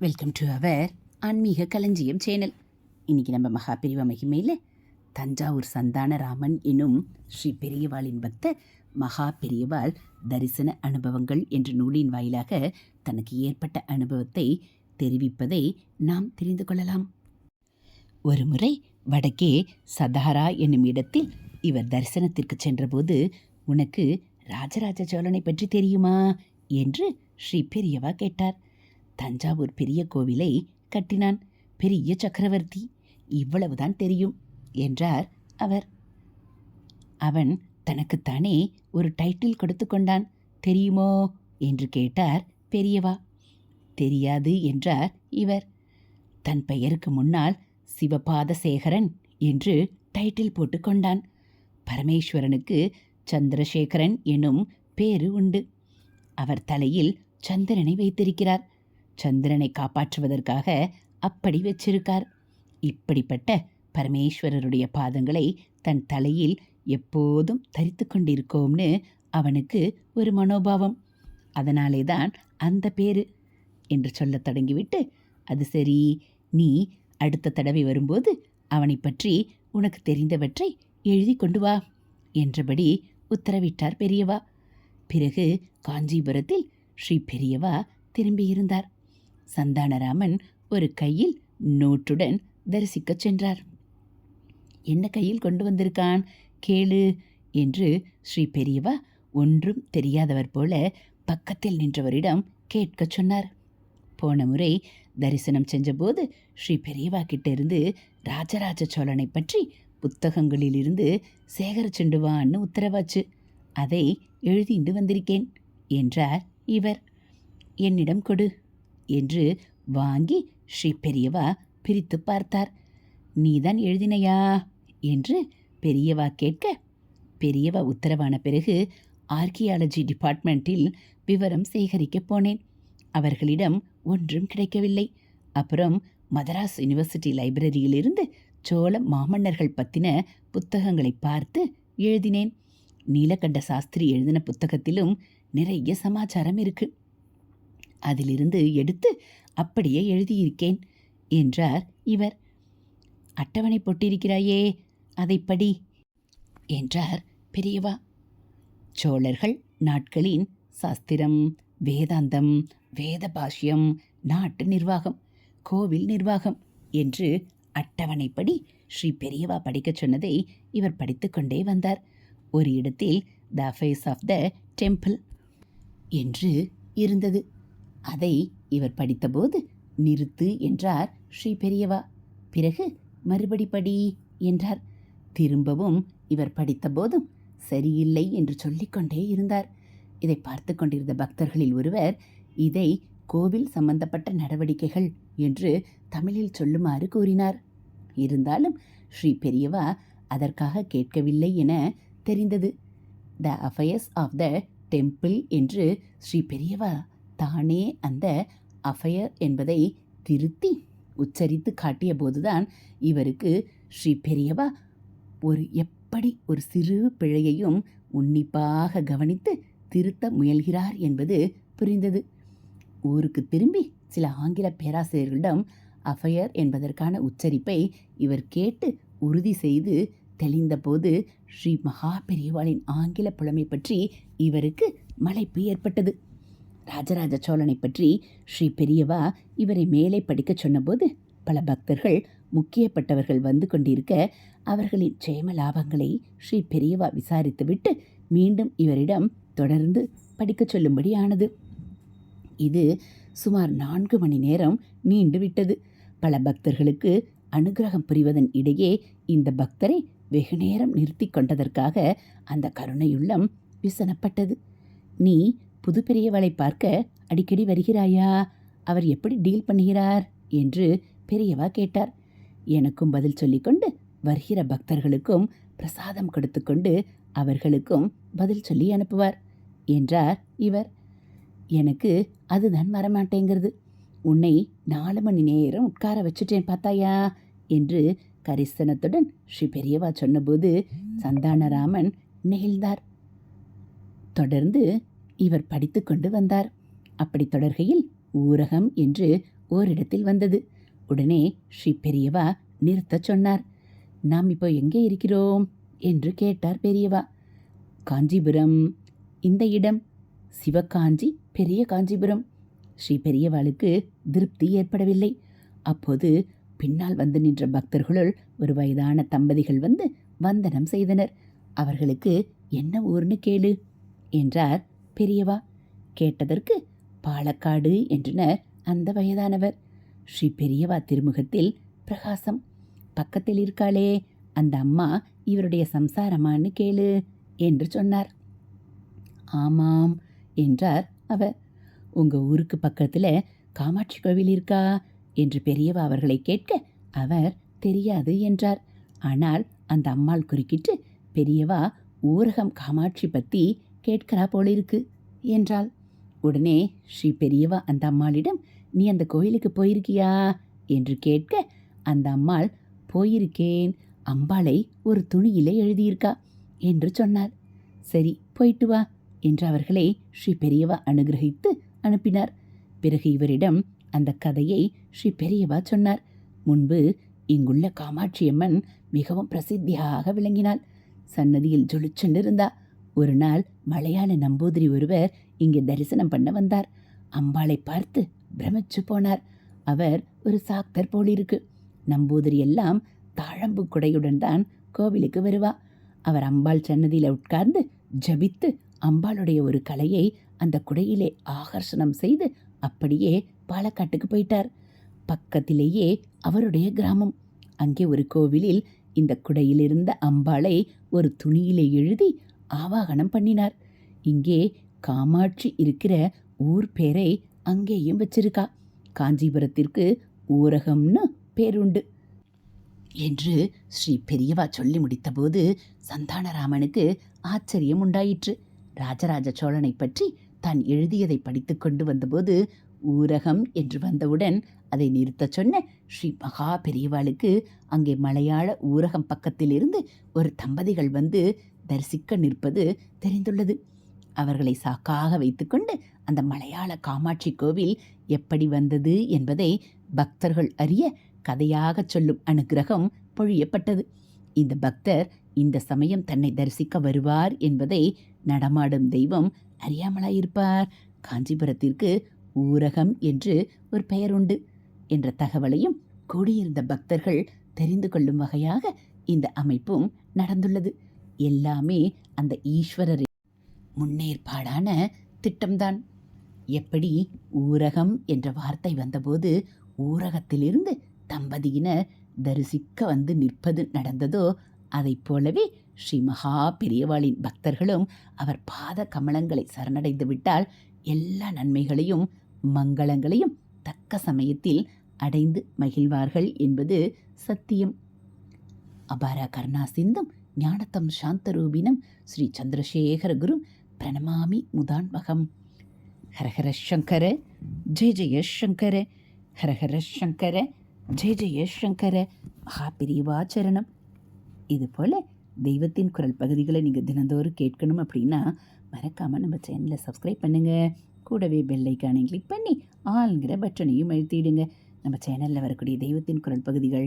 Welcome to our ஆன்மீக களஞ்சியம் channel இன்றைக்கி நம்ம மகாபிரிவ மகிமையில் தஞ்சாவூர் சந்தான ராமன் எனும் ஸ்ரீ பெரியவாளின் பக்த மகா பெரியவாள் தரிசன அனுபவங்கள் என்ற நூலின் வாயிலாக தனக்கு ஏற்பட்ட அனுபவத்தை தெரிவிப்பதை நாம் தெரிந்து கொள்ளலாம். ஒருமுறை வடக்கே சதாரா என்னும் இடத்தில் இவர் தரிசனத்திற்கு சென்றபோது உனக்கு ராஜராஜ சோழனை பற்றி தெரியுமா? என்று ஸ்ரீ பெரியவா கேட்டார். தஞ்சாவூர் பெரிய கோவிலை கட்டினான். பெரிய சக்கரவர்த்தி இவ்வளவுதான் தெரியும் என்றார் அவர். அவன் தனக்குத்தானே ஒரு டைட்டில் கொடுத்து கொண்டான். தெரியுமோ? என்று கேட்டார் பெரியவா. தெரியாது என்றார் இவர். தன் பெயருக்கு முன்னால் சிவபாத சேகரன் என்று டைட்டில் போட்டுக்கொண்டான் பரமேஸ்வரனுக்கு சந்திரசேகரன் எனும் பேரு உண்டு. அவர் தலையில் சந்திரனை வைத்திருக்கிறார். சந்திரனை காப்பாற்றுவதற்காக அப்படி வச்சிருக்கார். இப்படிப்பட்ட பரமேஸ்வரருடைய பாதங்களை தன் தலையில் எப்போதும் தரித்து கொண்டிருக்கோம்னு அவனுக்கு ஒரு மனோபாவம். அதனாலே தான் அந்த பேரு என்று சொல்லத் தொடங்கிவிட்டு அது சரி நீ அடுத்த தடவை வரும்போது அவனை பற்றி உனக்கு தெரிந்தவற்றை எழுதி கொண்டு வா என்றபடி உத்தரவிட்டார் பெரியவா. பிறகு காஞ்சிபுரத்தில் ஸ்ரீ பெரியவா திரும்பியிருந்தார். சந்தானராமன் ஒரு கையில் நோட்டுடன் தரிசிக்கச் சென்றார். என்ன கையில் கொண்டு வந்திருக்கான்? கேளு என்று ஸ்ரீ பெரியவா ஒன்றும் தெரியாதவர் போல பக்கத்தில் நின்றவரிடம் கேட்கச் சொன்னார். போன முறை தரிசனம் செஞ்சபோது ஸ்ரீ பெரியவா கிட்ட இருந்து ராஜராஜ சோழனை பற்றி புத்தகங்களிலிருந்து சேகரிச்சுண்டு வான்னு உத்தரவாச்சு. அதை எழுதிண்டு வந்திருக்கேன் என்றார் இவர். என்னிடம் கொடு என்று வாங்கி ஸ்ரீ பெரியவா பிரித்து பார்த்தார். நீதான் எழுதினையா? என்று பெரியவா கேட்க பெரியவா உத்தரவான பிறகு ஆர்கியாலஜி டிபார்ட்மெண்ட்டில் விவரம் சேகரிக்கப் போனேன். அவர்களிடம் ஒன்றும் கிடைக்கவில்லை. அப்புறம் மதராஸ் யுனிவர்சிட்டி லைப்ரரியிலிருந்து சோழ மாமன்னர்கள் பற்றின புத்தகங்களை பார்த்து எழுதினேன். நீலகண்ட சாஸ்திரி எழுதின புத்தகத்திலும் நிறைய சமாச்சாரம் இருக்கு. அதிலிருந்து எடுத்து அப்படியே எழுதியிருக்கேன் என்றார் இவர். அட்டவணை போட்டிருக்கிறாயே அதை படி என்றார் பெரியவா. சோழர்கள் நாட்களின் சாஸ்திரம் வேதாந்தம் வேத பாஷ்யம் நாட்டு நிர்வாகம் கோவில் நிர்வாகம் என்று அட்டவணைப்படி ஸ்ரீ பெரியவா படிக்கச் சொன்னதை இவர் படித்துக்கொண்டே வந்தார். ஒரு இடத்தில் the face of the temple என்று இருந்தது. அதை இவர் படித்தபோது நிறுத்து என்றார் ஸ்ரீ பெரியவா. பிறகு மறுபடி படி என்றார். திரும்பவும் இவர் படித்தபோதும் சரியில்லை என்று சொல்லிக்கொண்டே இருந்தார். இதை பார்த்து கொண்டிருந்த பக்தர்களில் ஒருவர் இதை கோவில் சம்பந்தப்பட்ட நடவடிக்கைகள் என்று தமிழில் சொல்லுமாறு கூறினார். இருந்தாலும் ஸ்ரீ பெரியவா அதற்காக கேட்கவில்லை என தெரிந்தது. The affairs of the temple என்று ஸ்ரீ பெரியவா தானே அந்த அஃபயர் என்பதை திருத்தி உச்சரித்து காட்டிய போதுதான் இவருக்கு ஸ்ரீ பெரியவா ஒரு எப்படி ஒரு சிறு பிழையையும் உன்னிப்பாக கவனித்து திருத்த முயல்கிறார் என்பது புரிந்தது. ஊருக்கு திரும்பி சில ஆங்கில பேராசிரியர்களிடம் அஃபயர் என்பதற்கான உச்சரிப்பை இவர் கேட்டு உறுதி செய்து தெளிந்தபோது ஸ்ரீ மகா பெரியவாளின் ஆங்கில புலமை பற்றி இவருக்கு மலைப்பு ஏற்பட்டது. ராஜராஜ சோழனை பற்றி ஸ்ரீ பெரியவா இவரை மேலே படிக்கச் சொன்னபோது பல பக்தர்கள் முக்கியப்பட்டவர்கள் வந்து கொண்டிருக்க அவர்களின் ஜெயம லாபங்களை ஸ்ரீ பெரியவா விசாரித்துவிட்டு மீண்டும் இவரிடம் தொடர்ந்து படிக்கச் சொல்லும்படி ஆனது இது சுமார் நான்கு மணி நேரம் நீண்டு விட்டது. பல பக்தர்களுக்கு அனுகிரகம் புரிவதன் இடையே இந்த பக்தரை வெகு நேரம் நிறுத்தி கொண்டதற்காக அந்த கருணையுள்ளம் விசனப்பட்டது நீ புது பெரியவளை பார்க்க அடிக்கடி வருகிறாயா? அவர் எப்படி டீல் பண்ணுகிறார்? என்று பெரியவா கேட்டார். எனக்கும் பதில் சொல்லிக்கொண்டு வருகிற பக்தர்களுக்கும் பிரசாதம் கொடுத்துக்கொண்டு அவர்களுக்கும் பதில் சொல்லி அனுப்புவார் என்றார் இவர். எனக்கு அதுதான் வரமாட்டேங்கிறது. உன்னை நாலு மணி நேரம் உட்கார வச்சுட்டேன் பார்த்தாயா? என்று கரிசனத்துடன் ஸ்ரீ பெரியவா சொன்னபோது சந்தானராமன் நெகிழ்ந்தார். தொடர்ந்து இவர் படித்து கொண்டு வந்தார். அப்படி தொடர்கையில் ஊரகம் என்று ஓரிடத்தில் வந்தது. உடனே ஸ்ரீ பெரியவா நிறுத்தச் சொன்னார். நாம் இப்போ எங்கே இருக்கிறோம்? என்று கேட்டார் பெரியவா. காஞ்சிபுரம். இந்த இடம்? சிவகாஞ்சி பெரிய காஞ்சிபுரம். ஸ்ரீ பெரியவாளுக்கு திருப்தி ஏற்படவில்லை. அப்போது பின்னால் வந்து நின்ற பக்தர்களுள் ஒரு வயதான தம்பதிகள் வந்து வந்தனம் செய்தனர். அவர்களுக்கு என்ன ஊர்னு கேளு என்றார் பெரியவா? கேட்டதற்கு பாலக்காடு என்றனர் அந்த வயதானவர். ஸ்ரீ பெரியவா திருமுகத்தில் பிரகாசம். பக்கத்தில் இருக்காளே அந்த அம்மா இவருடைய சம்சாரமான்னு கேளு என்று சொன்னார். ஆமாம் என்றார் அவர். உங்க ஊருக்கு பக்கத்தில் காமாட்சி கோவில் இருக்கா? என்று பெரியவா அவர்களை கேட்க அவர் தெரியாது என்றார். ஆனால் அந்த அம்மாள் குறுக்கிட்டு பெரியவா ஊரகம் காமாட்சி பற்றி கேட்கிறா போலிருக்கு என்றாள். உடனே ஸ்ரீ பெரியவா அந்த அம்மாளிடம் நீ அந்த கோயிலுக்கு போயிருக்கியா? என்று கேட்க அந்த அம்மாள் போயிருக்கேன். அம்பாளை ஒரு துணியிலே எழுதியிருக்கா என்று சொன்னார் சரி போயிட்டு வா என்று அவர்களை ஸ்ரீ பெரியவா அனுகிரகித்து அனுப்பினார். பிறகு இவரிடம் அந்த கதையை ஸ்ரீ பெரியவா சொன்னார். முன்பு இங்குள்ள காமாட்சியம்மன் மிகவும் பிரசித்தியாக விளங்கினாள். சன்னதியில் ஜொலிச்சென்றிருந்தா ஒரு நாள் மலையாள நம்பூதிரி ஒருவர் இங்கே தரிசனம் பண்ண வந்தார். அம்பாளை பார்த்து பிரமிச்சு போனார். அவர் ஒரு சாக்தர் போலிருக்கு. நம்பூதிரி எல்லாம் தாழம்பு குடையுடன் தான் கோவிலுக்கு வருவா. அவர் அம்பாள் சன்னதியில் உட்கார்ந்து ஜபித்து அம்பாளுடைய ஒரு கலையை அந்த குடையிலே ஆகர்ஷணம் செய்து அப்படியே பாலக்காட்டுக்கு போயிட்டார். பக்கத்திலேயே அவருடைய கிராமம். அங்கே ஒரு கோவிலில் இந்த குடையிலிருந்த அம்பாளை ஒரு துணியிலே எழுதி ஆவாகனம் பண்ணினார். இங்கே காமாட்சி இருக்கிற ஊர் பேரை அங்கேயும் வச்சிருக்கா. காஞ்சிபுரத்திற்கு ஊரகம்னு பேருண்டு. என்று ஸ்ரீ பெரியவா சொல்லி முடித்தபோது சந்தானராமனுக்கு ஆச்சரியம் உண்டாயிற்று. ராஜராஜ சோழனை பற்றி தான் எழுதியதை படித்து கொண்டு வந்தபோது ஊரகம் என்று வந்தவுடன் அதை நிறுத்தச் சொன்ன ஸ்ரீ மகா பெரியவாளுக்கு அங்கே மலையாள ஊரகம் பக்கத்திலிருந்து ஒரு தம்பதிகள் வந்து தரிசிக்க நிற்பது தெரிந்துள்ளது. அவர்களை சாக்காக வைத்துக்கொண்டு அந்த மலையாள காமாட்சி கோவில் எப்படி வந்தது என்பதை பக்தர்கள் அறிய கதையாகச் சொல்லும் அனுக்கிரகம் பொழியப்பட்டது. இந்த பக்தர் இந்த சமயம் தன்னை தரிசிக்க வருவார் என்பதை நடமாடும் தெய்வம் அறியாமலாயிருப்பார். காஞ்சிபுரத்திற்கு ஊரகம் என்று ஒரு பெயர் உண்டு என்ற தகவலையும் கூடியிருந்த பக்தர்கள் தெரிந்து கொள்ளும் வகையாக இந்த அமைப்பும் நடந்துள்ளது. எல்லாமே அந்த ஈஸ்வரரின் முன்னேற்பாடான திட்டம்தான். எப்படி ஊரகம் என்ற வார்த்தை வந்தபோது ஊரகத்திலிருந்து தம்பதியினர் தரிசிக்க வந்து நிற்பது நடந்ததோ அதைப் போலவே ஸ்ரீ மகா பெரியவாளின் பக்தர்களும் அவர் பாத கமலங்களை சரணடைந்து விட்டால் எல்லா நன்மைகளையும் மங்களங்களையும் தக்க சமயத்தில் அடைந்து மகிழ்வார்கள் என்பது சத்தியம். அபார கருணா சிந்தும் ஞானத்தம் சாந்தரூபினம் ஸ்ரீ சந்திரசேகர குரு பிரணமாமி முதான்வகம் ஹரஹர சங்கர ஜெய ஜெய சங்கர ஹரஹர சங்கர ஜெய ஜெய சங்கர மகாபிரிவாச்சரணம் இது போல் தெய்வத்தின் குரல் பகுதிகளை நீங்கள் தினந்தோறும் கேட்கணும் அப்படின்னா மறக்காமல் நம்ம சேனலை சப்ஸ்கிரைப் பண்ணுங்கள் கூடவே பெல்லைக்கானை கிளிக் பண்ணி ஆளுங்கிற பட்டனையும் அழுத்திடுங்க. நம்ம சேனலில் வரக்கூடிய தெய்வத்தின் குரல் பகுதிகள்